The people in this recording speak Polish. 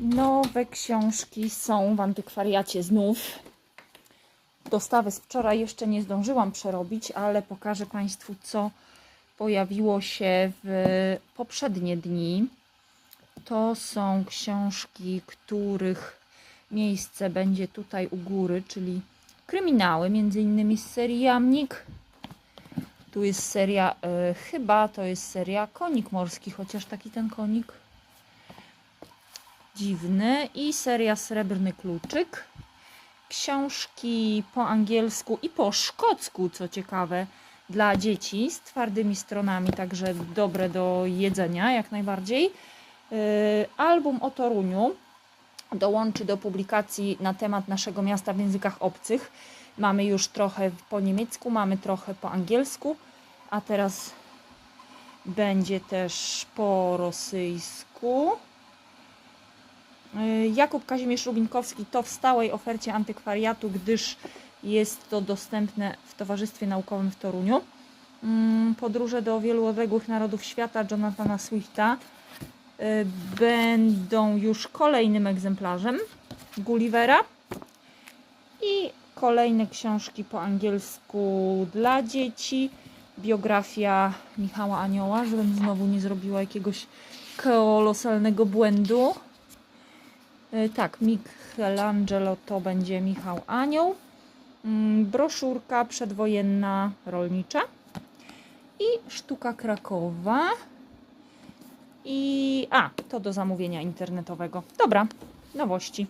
Nowe książki są w antykwariacie znów. Dostawy z wczoraj jeszcze nie zdążyłam przerobić, ale pokażę Państwu, co pojawiło się w poprzednie dni. To są książki, których miejsce będzie tutaj u góry, czyli kryminały, między innymi z serii Jamnik. Tu jest seria, y, chyba to jest seria Konik Morski, chociaż taki ten konik dziwny. I seria Srebrny Kluczyk. Książki po angielsku i po szkocku, co ciekawe, dla dzieci z twardymi stronami, także dobre do jedzenia jak najbardziej. Y, Album o Toruniu dołączy do publikacji na temat naszego miasta w językach obcych. Mamy już trochę po niemiecku, mamy trochę po angielsku, a teraz będzie też po rosyjsku. Y, Jakub Kazimierz Rubinkowski to w stałej ofercie antykwariatu, gdyż jest to dostępne w Towarzystwie Naukowym w Toruniu. Mm, Podróże do wielu odległych narodów świata Jonathana Swifta y, będą już kolejnym egzemplarzem Gullivera i kolejne książki po angielsku dla dzieci. Biografia Michała Anioła, żebym znowu nie zrobiła jakiegoś kolosalnego błędu. Y, Tak, Michelangelo to będzie Michał Anioł. Mm, Broszurka przedwojenna rolnicza i sztuka krakowa. I a, to do zamówienia internetowego. Dobra, nowości.